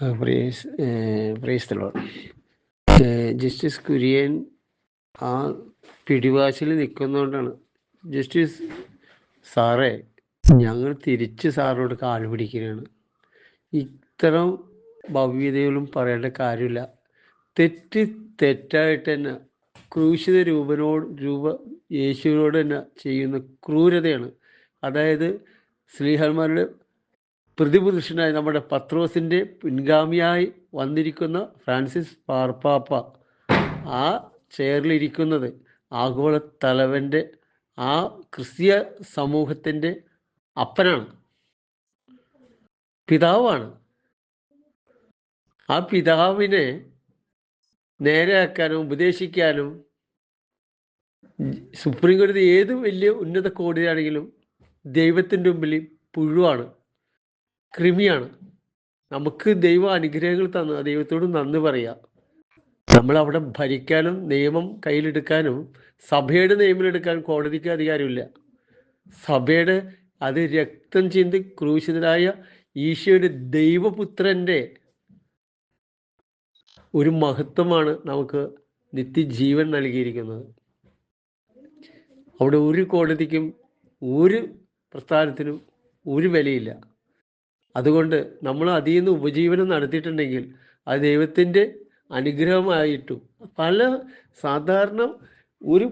Praise justice Kurian ആ പിടിവാശിൽ നിൽക്കുന്നതുകൊണ്ടാണ് justice സാറേ ഞങ്ങൾ തിരിച്ച് സാറിനോട് കാൽ പിടിക്കുകയാണ്. ഇത്തരം ഭവ്യതകളും പറയേണ്ട കാര്യമില്ല. തെറ്റ് തെറ്റായിട്ട് തന്നെ ക്രൂശിത രൂപനോട് രൂപ യേശുവിനോട് തന്നെ ചെയ്യുന്ന ക്രൂരതയാണ്. അതായത് ശ്രീഹന്മാരുടെ പ്രതിപുരുഷനായ നമ്മുടെ പത്രോസിന്റെ പിൻഗാമിയായി വന്നിരിക്കുന്ന ഫ്രാൻസിസ് പാർപ്പാപ്പ. ആ ചെയറിലിരിക്കുന്നത് ആഗോള തലവന്റെ ആ ക്രിസ്തീയ സമൂഹത്തിന്റെ അപ്പനാണ്. പിതാവാണ്. ആ പിതാവിനെ നേരെയാക്കാനും ഉപദേശിക്കാനും സുപ്രീം കോടതി ഏത് വലിയ ഉന്നത കോടതിയാണെങ്കിലും ദൈവത്തിന്റെ മുമ്പിൽ പുഴുവാണ്. കൃമിയാണ്. നമുക്ക് ദൈവ അനുഗ്രഹങ്ങൾ തന്ന ദൈവത്തോട് നന്ദി പറയാം. നമ്മൾ അവിടെ ഭരിക്കാനും നിയമം കയ്യിലെടുക്കാനും സഭയുടെ നിയമമെടുക്കാൻ കോടതിക്ക് അധികാരമില്ല. സഭയുടെ അത് രക്തം ചിന്തി ക്രൂശിതനായ ഈശോയുടെ ദൈവപുത്രന്റെ ഒരു മഹത്വമാണ് നമുക്ക് നിത്യജീവൻ നൽകിയിരിക്കുന്നത്. അവിടെ ഒരു കോടതിക്കും ഒരു പ്രസ്ഥാനത്തിനും ഒരു വിലയില്ല. അതുകൊണ്ട് നമ്മൾ അതിൽ നിന്ന് ഉപജീവനം നടത്തിയിട്ടുണ്ടെങ്കിൽ അത് ദൈവത്തിന്റെ അനുഗ്രഹമായിട്ടും പല സാധാരണ ഒരു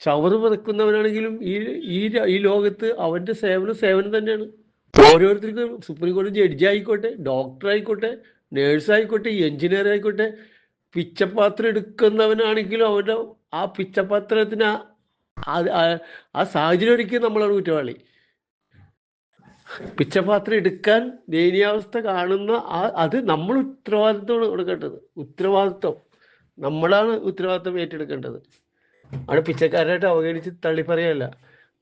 ചവറ് പതക്കുന്നവനാണെങ്കിലും ഈ ഈ ഈ ലോകത്ത് അവന്റെ സേവനം സേവനം തന്നെയാണ്. ഓരോരുത്തർക്കും സുപ്രീം കോടതി ജഡ്ജി ആയിക്കോട്ടെ ഡോക്ടർ ആയിക്കോട്ടെ നേഴ്സ് ആയിക്കോട്ടെ എഞ്ചിനീയർ ആയിക്കോട്ടെ പിച്ചപാത്രം എടുക്കുന്നവനാണെങ്കിലും അവന്റെ ആ പിച്ചപാത്രത്തിന് ആ സാഹചര്യം ഒരുക്കി നമ്മളാണ് കുറ്റവാളി. പിച്ചപാത്രം എടുക്കാൻ ദയനീയാവസ്ഥ കാണുന്ന ആ അത് നമ്മൾ ഉത്തരവാദിത്വമാണ് കൊടുക്കേണ്ടത്. ഉത്തരവാദിത്വം. നമ്മളാണ് ഉത്തരവാദിത്വം ഏറ്റെടുക്കേണ്ടത്. അവിടെ പിച്ചക്കാരായിട്ട് അവഗണിച്ച് തള്ളി പറയല്ല.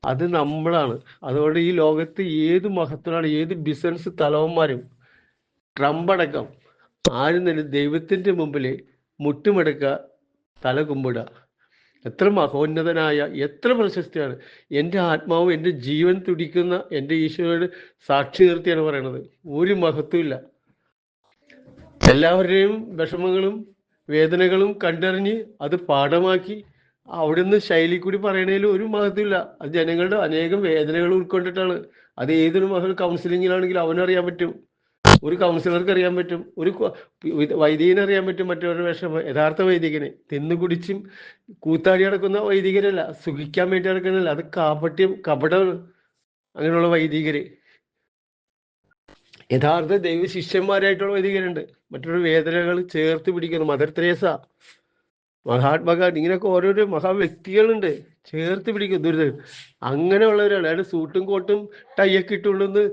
അത് നമ്മളാണ്. അതുകൊണ്ട് ഈ ലോകത്ത് ഏത് മഹത്വമാണ് ഏത് ബിസിനസ് തലവന്മാരും ട്രംപ് അടക്കം ആരും തന്നെ ദൈവത്തിന്റെ മുമ്പിൽ മുട്ടുമെടുക്കുക തല കുമ്പിടുക. എത്ര മഹോന്നതനായ എത്ര പ്രശസ്തിയാണ്. എന്റെ ആത്മാവ് എന്റെ ജീവൻ തുടിക്കുന്ന എന്റെ ഈശോയോട് സാക്ഷി നിർത്തിയാണ് പറയണത്. ഒരു മഹത്വമില്ല എല്ലാവരുടെയും വിഷമങ്ങളും വേദനകളും കണ്ടറിഞ്ഞ് അത് പാഠമാക്കി അവിടുന്ന് ശൈലി കൂടി പറയണതിൽ ഒരു മഹത്വമില്ല അത് ജനങ്ങളുടെ അനേകം വേദനകൾ ഉൾക്കൊണ്ടിട്ടാണ്. അത് ഏതൊരു മകൾ കൗൺസിലിങ്ങിലാണെങ്കിലും അവനറിയാൻ പറ്റും. ഒരു കൗൺസിലർക്ക് അറിയാൻ പറ്റും ഒരു വൈദികനെ അറിയാൻ പറ്റും മറ്റൊരു വേഷം. യഥാർത്ഥ വൈദികനെ തിന്നു കുടിച്ചും കൂത്താടി അടക്കുന്ന വൈദികരല്ല സുഖിക്കാൻ വേണ്ടി അടക്കുന്നില്ല അത് കാപട്യം കപടമാണ് അങ്ങനെയുള്ള വൈദികര്. യഥാർത്ഥ ദൈവ ശിഷ്യന്മാരായിട്ടുള്ള വൈദികരുണ്ട്. മറ്റൊരു വേദനകൾ ചേർത്ത് പിടിക്കുന്നു. മദർ തെരേസ മഹാത്മാഗാന്ധി ഇങ്ങനെയൊക്കെ ഓരോരോ മഹാ വ്യക്തികളുണ്ട് ചേർത്ത് പിടിക്കും. ദുരിതം അങ്ങനെയുള്ളവരാണ്. അയാൾ സൂട്ടും കോട്ടും ടൈയൊക്കെ ഇട്ടുകൊണ്ടെന്ന്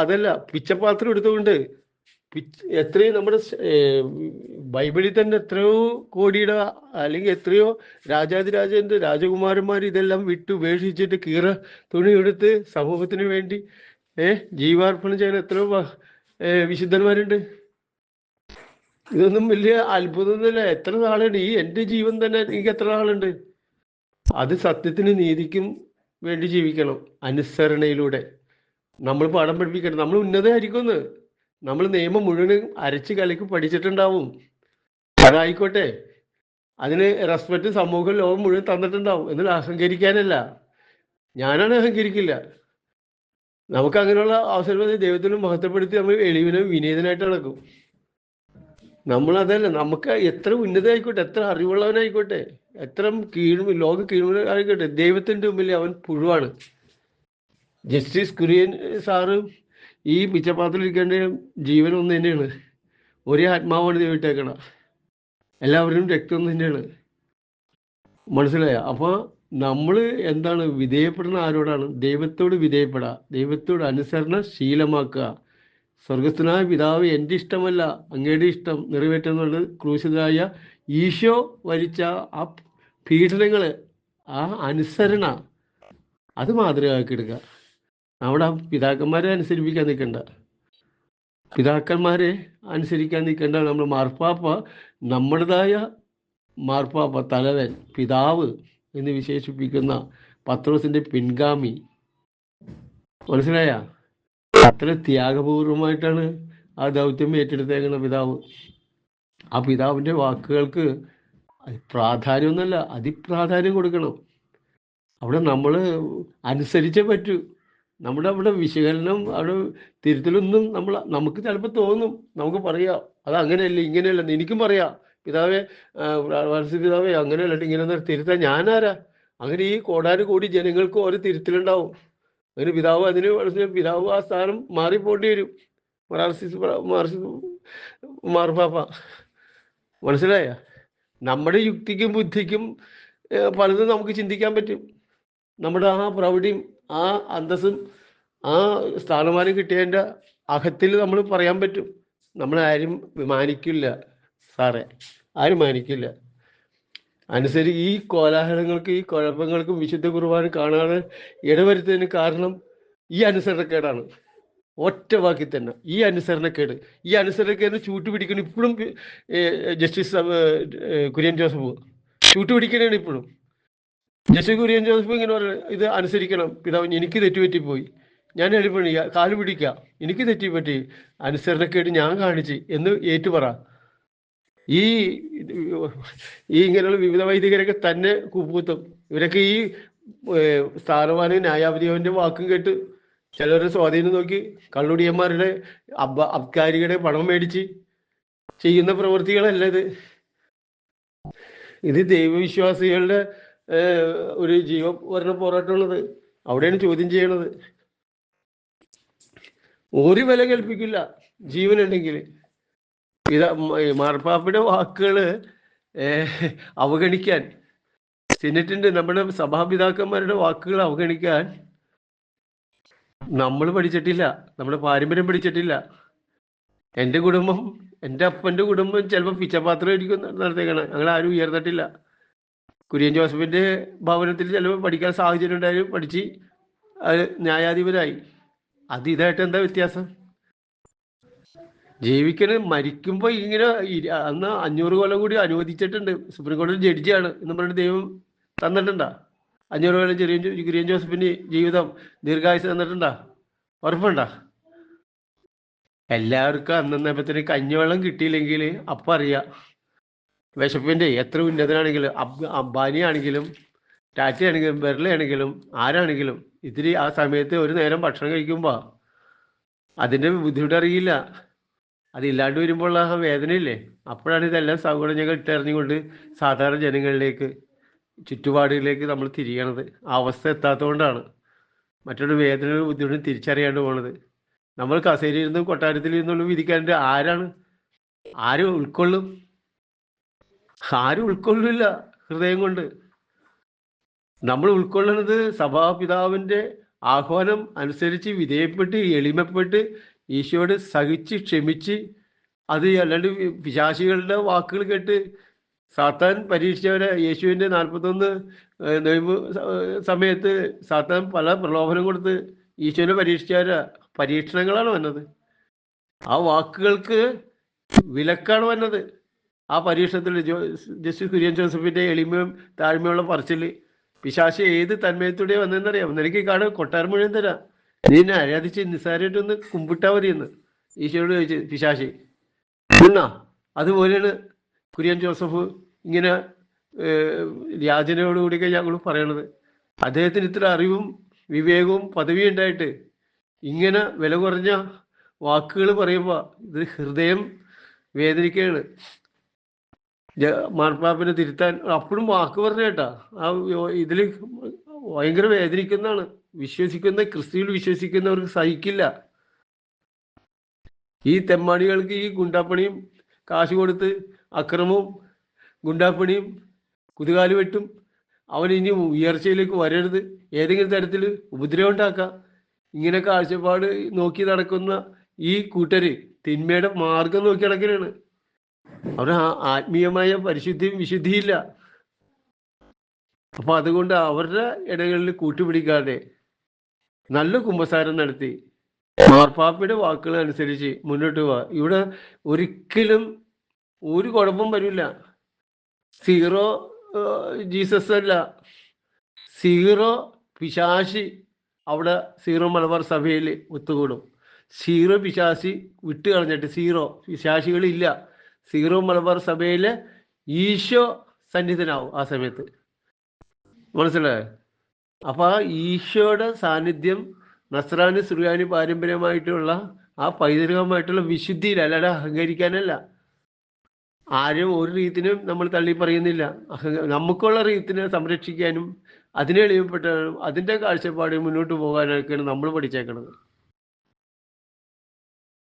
അതല്ല പിച്ചപാത്രം എടുത്തുകൊണ്ട് എത്രയും നമ്മുടെ ബൈബിളിൽ തന്നെ എത്രയോ കോടിയുടെ അല്ലെങ്കിൽ എത്രയോ രാജാതിരാജന്റെ രാജകുമാരന്മാർ ഇതെല്ലാം വിട്ടു ഉപേക്ഷിച്ചിട്ട് കീറ തുണി എടുത്ത് സമൂഹത്തിന് വേണ്ടി ഏഹ് ജീവാർപ്പണം ചെയ്യാൻ എത്രയോ വിശുദ്ധന്മാരുണ്ട്. ഇതൊന്നും വലിയ അത്ഭുതമൊന്നുമില്ല. എത്ര നാളുണ്ട്? ഈ എന്റെ ജീവൻ തന്നെ എനിക്ക് എത്ര നാളുണ്ട്? അത് സത്യത്തിന് നീതിക്കും വേണ്ടി ജീവിക്കണം. അനുസരണയിലൂടെ. നമ്മൾ പാഠം പഠിപ്പിക്കണം നമ്മൾ ഉന്നത ഉന്നതമായിരിക്കുമെന്ന് നമ്മൾ നിയമം മുഴുവൻ അരച്ച് കലക്കി പഠിച്ചിട്ടുണ്ടാവും. അതായിക്കോട്ടെ. അതിന് റെസ്പെക്ട് സമൂഹം ലോകം മുഴുവൻ തന്നിട്ടുണ്ടാവും. എന്നിട്ട് അഹങ്കരിക്കാനല്ല. ഞാനാണ് അഹങ്കരിക്കില്ല. നമുക്ക് അങ്ങനെയുള്ള അവസരം ദൈവത്തിനും മഹത്വപ്പെടുത്തി നമ്മൾ എളിവിനും വിനീതനായിട്ട് നടക്കും. നമ്മൾ അതല്ല നമുക്ക് എത്ര ഉന്നതമായിക്കോട്ടെ എത്ര അറിവുള്ളവനായിക്കോട്ടെ എത്ര കീഴ് ലോക കീഴ്മനായിക്കോട്ടെ ദൈവത്തിന്റെ മുമ്പിൽ അവൻ പുഴുവാണ്. ജസ്റ്റിസ് കുര്യൻ സാറ് ഈ പിച്ചപാത്രത്തിൽ ഇരിക്കേണ്ട ജീവൻ ഒന്ന് തന്നെയാണ്. ഒരേ ആത്മാവാണ് ദൈവം എല്ലാവരും രക്തം തന്നെയാണ്. മനസ്സിലായ? അപ്പോൾ നമ്മൾ എന്താണ് വിധേയപ്പെടുന്ന ആരോടാണ്? ദൈവത്തോട് വിധേയപ്പെടാ. ദൈവത്തോട് അനുസരണ ശീലമാക്കുക. സ്വർഗസ്ഥനായ പിതാവ് എന്റെ ഇഷ്ടമല്ല അങ്ങയുടെ ഇഷ്ടം നിറവേറ്റുന്നുള്ളത് ക്രൂശിതരായ ഈശോ വരിച്ച ആ പീഡനങ്ങൾ ആ അനുസരണ അത് മാതൃകയാക്കി എടുക്കുക. നമ്മുടെ പിതാക്കന്മാരെ അനുസരിപ്പിക്കാൻ നിൽക്കണ്ട. പിതാക്കന്മാരെ അനുസരിക്കാൻ നിൽക്കേണ്ട നമ്മൾ മാർപ്പാപ്പ നമ്മുടേതായ മാർപ്പാപ്പ തലവൻ പിതാവ് എന്ന് വിശേഷിപ്പിക്കുന്ന പത്രോസിന്റെ പിൻഗാമി. മനസ്സിലായ? അത്ര ത്യാഗപൂർവമായിട്ടാണ് ആ ദൗത്യം ഏറ്റെടുത്തേക്കുന്ന പിതാവ്. ആ പിതാവിന്റെ വാക്കുകൾക്ക് പ്രാധാന്യമൊന്നുമല്ല. അതിപ്രാധാന്യം കൊടുക്കണം. അവിടെ നമ്മൾ അനുസരിച്ചേ പറ്റൂ. നമ്മുടെ അവിടെ വിശകലനം അവിടെ തിരുത്തലൊന്നും നമ്മൾ നമുക്ക് ചിലപ്പോൾ തോന്നും. നമുക്ക് പറയാം. അത് അങ്ങനെയല്ല ഇങ്ങനെയല്ല എനിക്കും പറയാം. പിതാവേ വർഷ പിതാവേ അങ്ങനെയല്ല ഇങ്ങനെ തിരുത്താൻ ഞാനാരാ? അങ്ങനെ ഈ കോടാനും കോടി ജനങ്ങൾക്ക് ഓരോ തിരുത്തലുണ്ടാവും. അങ്ങനെ പിതാവ് അതിന് പിതാവ് ആ സ്ഥാനം മാറിപ്പോണ്ടി വരും. മറാർസിസ് മാർസിസ് മാർപ്പാപ്പ. മനസ്സിലായ? നമ്മുടെ യുക്തിക്കും ബുദ്ധിക്കും പലതും നമുക്ക് ചിന്തിക്കാൻ പറ്റും. നമ്മുടെ ആ പ്രൗഢിയും ആ അന്തസ്സും ആ സ്ഥാനമാനം കിട്ടിയതിന്റെ അഹത്തിൽ നമ്മൾ പറയാൻ പറ്റും. നമ്മളാരും മാനിക്കില്ല സാറേ. ആരും മാനിക്കില്ല അനുസരി ഈ കോലാഹലങ്ങൾക്ക് ഈ കുഴപ്പങ്ങൾക്കും വിശുദ്ധ കുർബാന കാണാതെ ഇടവരുത്തതിന് കാരണം ഈ അനുസരണക്കേടാണ്. ഒറ്റ വാക്കി തന്നെ. ഈ അനുസരണക്കേട്. ഈ അനുസരണക്കേട് ചൂട്ടുപിടിക്കണം ഇപ്പോഴും ജസ്റ്റിസ് കുര്യൻ ജോസഫ്. ചൂട്ടുപിടിക്കണേണ് ഇപ്പോഴും. ജസ്റ്റിസ് കുര്യൻ ജോസഫ് ഇങ്ങനെ പറയുന്നത് ഇത് അനുസരിക്കണം. പിതാവ് എനിക്ക് തെറ്റുപറ്റിപ്പോയി. ഞാൻ എഴുപണി കാൽ പിടിക്കാം. എനിക്ക് തെറ്റിപ്പറ്റി അനുസരണക്കേട് ഞാൻ കാണിച്ച് എന്ന് ഏറ്റുപറ. ഈ ഈ ഇങ്ങനെയുള്ള വിവിധ വൈദികരൊക്കെ തന്നെ കുപ്പൂത്തും ഇവരൊക്കെ ഈ സ്ഥാനമാന ന്യായാധിപന്റെ വാക്കും കേട്ട് ചിലരുടെ സ്വാധീനം നോക്കി കള്ളുടിയന്മാരുടെ അബ് അബ്കാരികളുടെ പണം മേടിച്ച് ചെയ്യുന്ന പ്രവൃത്തികളല്ല ഇത്. ഇത് ദൈവവിശ്വാസികളുടെ ഒരു ജീവഭരണ പോരാട്ടമുള്ളത് അവിടെയാണ് ചോദ്യം ചെയ്യണത്. ഒരു വില കൽപ്പിക്കില്ല ജീവനുണ്ടെങ്കിൽ. ഇത് മാർപ്പാപ്പയുടെ വാക്കുകൾ അവഗണിക്കാൻ. സെനറ്റിന്റെ നമ്മുടെ സഭാപിതാക്കന്മാരുടെ വാക്കുകൾ അവഗണിക്കാൻ നമ്മൾ പഠിച്ചിട്ടില്ല. നമ്മുടെ പാരമ്പര്യം പഠിച്ചിട്ടില്ല. എന്റെ കുടുംബം എന്റെ അപ്പന്റെ കുടുംബം ചിലപ്പോൾ പിച്ചപാത്രം ആയിരിക്കും നടത്തേക്കണം ഞങ്ങൾ ആരും ഉയർന്നിട്ടില്ല. കുര്യൻ ജോസഫിന്റെ ഭവനത്തിൽ ചിലപ്പോൾ പഠിക്കാൻ സാഹചര്യം ഉണ്ടായാലും പഠിച്ച് അത് ന്യായാധിപരായി. അത് ഇതായിട്ട് എന്താ വ്യത്യാസം? ജീവിക്കണ മരിക്കുമ്പോ ഇങ്ങനെ അന്ന് അഞ്ഞൂറ് കൊല്ലം കൂടി അനുവദിച്ചിട്ടുണ്ട്. സുപ്രീം കോടതി ജഡ്ജിയാണ് എന്ന് പറഞ്ഞ ദൈവം തന്നിട്ടുണ്ടാ? അഞ്ഞൂറ് കൊല്ലം ചെറിയ കുര്യൻ ജോസഫിന് ജീവിതം ദീർഘായുസ് തന്നിട്ടുണ്ടാ? ഉറപ്പുണ്ടാ? എല്ലാവർക്കും അന്നേപ്പത്തിന് കഞ്ഞിവെള്ളം കിട്ടിയില്ലെങ്കിൽ അപ്പം അറിയാം. വിശപ്പിന്റെ എത്ര ഉന്നതനാണെങ്കിലും അബ് അംബാനിയാണെങ്കിലും ടാറ്റയാണെങ്കിലും ബെർലയാണെങ്കിലും ആരാണെങ്കിലും ഇത്തിരി ആ സമയത്ത് ഒരു നേരം ഭക്ഷണം കഴിക്കുമ്പോൾ അതിന്റെ ബുദ്ധിമുട്ട് അറിയില്ല. അതില്ലാണ്ട് വരുമ്പോൾ ആ വേദനയില്ലേ? അപ്പോഴാണ് ഇതെല്ലാം സൗകര്യം ഞങ്ങൾ ഇട്ടെറിഞ്ഞുകൊണ്ട് സാധാരണ ജനങ്ങളിലേക്ക് ചുറ്റുപാടുകളിലേക്ക് നമ്മൾ തിരിയണത്. ആ അവസ്ഥ എത്താത്തതുകൊണ്ടാണ്. മറ്റൊരു വേദനയുടെ ബുദ്ധിമുട്ട് തിരിച്ചറിയാണ്ട് പോണത്. നമ്മൾ കൊട്ടാരത്തിൽ നിന്നുള്ള വിധിക്കാണ്ട് ആരാണ്? ആരും ഉൾക്കൊള്ളും? ആരും ഉൾക്കൊള്ളില്ല ഹൃദയം കൊണ്ട്. നമ്മൾ ഉൾക്കൊള്ളുന്നത് സഭാപിതാവിന്റെ ആഹ്വാനം അനുസരിച്ച് വിധേയപ്പെട്ട് എളിമപ്പെട്ട് ഈശോയോട് സഹിച്ച് ക്ഷമിച്ച് അത് അല്ലാണ്ട് പിശാശികളുടെ വാക്കുകൾ കേട്ട് സാത്താൻ പരീക്ഷിച്ചവരെ യേശുവിന്റെ നാൽപ്പത്തൊന്ന് നൊയമ്പ് സമയത്ത് സാത്താൻ പല പ്രലോഭനം കൊടുത്ത് ഈശോനെ പരീക്ഷിച്ചവരെ പരീക്ഷണങ്ങളാണ് വന്നത്. ആ വാക്കുകൾക്ക് വിലക്കാണ് വന്നത്. ആ പരീക്ഷണത്തിൽ ജോ ജസ്റ്റിസ് കുര്യൻ ജോസഫിന്റെ എളിമയും താഴ്മയുള്ള പറച്ചിൽ പിശാശ ഏത് തന്മയത്തോടെ വന്നതെന്നറിയാം നിനക്ക് കാട് കൊട്ടാരം മുഴുവൻ തരാം. നീ എന്നെ ആരാധിച്ച് നിസ്സാരമായിട്ടൊന്ന് കുമ്പിട്ടാ മതിയെന്ന് ഈശോയോട് ചോദിച്ചു പിശാശി. എന്നാ അതുപോലെയാണ് കുര്യൻ ജോസഫ് ഇങ്ങനെ യാചനയോടുകൂടിയൊക്കെ ഞങ്ങൾ പറയണത്. അദ്ദേഹത്തിന് ഇത്ര അറിവും വിവേകവും പദവിയും ഉണ്ടായിട്ട് ഇങ്ങനെ വില കുറഞ്ഞ വാക്കുകൾ പറയുമ്പോൾ ഇത് ഹൃദയം വേദനിക്കുകയാണ്. മാർപ്പാപ്പിനെ തിരുത്താൻ അപ്പോഴും വാക്ക് പറഞ്ഞ കേട്ടാ. ആ ഇതിൽ ഭയങ്കര വേദനിക്കുന്നതാണ്. വിശ്വസിക്കുന്ന ക്രിസ്തുവിൽ വിശ്വസിക്കുന്നവർക്ക് സഹിക്കില്ല. ഈ തെമ്മാടികൾക്ക് ഈ ഗുണ്ടാപ്പണിയും കാശ് കൊടുത്ത് അക്രമവും ഗുണ്ടാപ്പണിയും കുതുകാൽ വെട്ടും അവൻ ഇനി ഉയർച്ചയിലേക്ക് വരരുത്. ഏതെങ്കിലും തരത്തിൽ ഉപദ്രവം ഉണ്ടാക്കാം. ഇങ്ങനെ കാഴ്ചപ്പാട് നോക്കി നടക്കുന്ന ഈ കൂട്ടര് തിന്മയുടെ മാർഗം നോക്കി നടക്കലാണ്. അവർ ആത്മീയമായ പരിശുദ്ധിയും വിശുദ്ധിയില്ല. അപ്പൊ അതുകൊണ്ട് അവരുടെ ഇടകളിൽ കൂട്ടുപിടിക്കാതെ നല്ല കുമ്പസാരം നടത്തി. മാർപ്പാപ്പയുടെ വാക്കുകൾ അനുസരിച്ച് മുന്നോട്ട് പോവാ. ഇവിടെ ഒരിക്കലും ഒരു കുഴപ്പം വരില്ല. സീറോ ജീസസ് അല്ല. സീറോ പിശാശി അവിടെ സീറോ മലബാർ സഭയിൽ ഒത്തുകൂടും. സീറോ പിശാശി വിട്ട് കളഞ്ഞിട്ട് സീറോ പിശാശികളില്ല. സീറോ മലബാർ സഭയിൽ ഈശോ സന്നിധനാവും ആ സമയത്ത്. മനസ്സിലായോ? അപ്പൊ ആ ഈശോയുടെ സാന്നിധ്യം നസ്രാനി സുറിയാനി പാരമ്പര്യമായിട്ടുള്ള ആ പൈതൃകമായിട്ടുള്ള വിശുദ്ധിയിൽ അല്ലാതെ അഹങ്കരിക്കാനല്ല. ആരും ഒരു രീതിയിലും നമ്മൾ തള്ളി പറയുന്നില്ല. നമുക്കുള്ള രീതിനെ സംരക്ഷിക്കാനും അതിനെ എളിയപ്പെട്ടാലും അതിന്റെ കാഴ്ചപ്പാട് മുന്നോട്ട് പോകാനൊക്കെയാണ് നമ്മൾ പഠിച്ചേക്കണത്.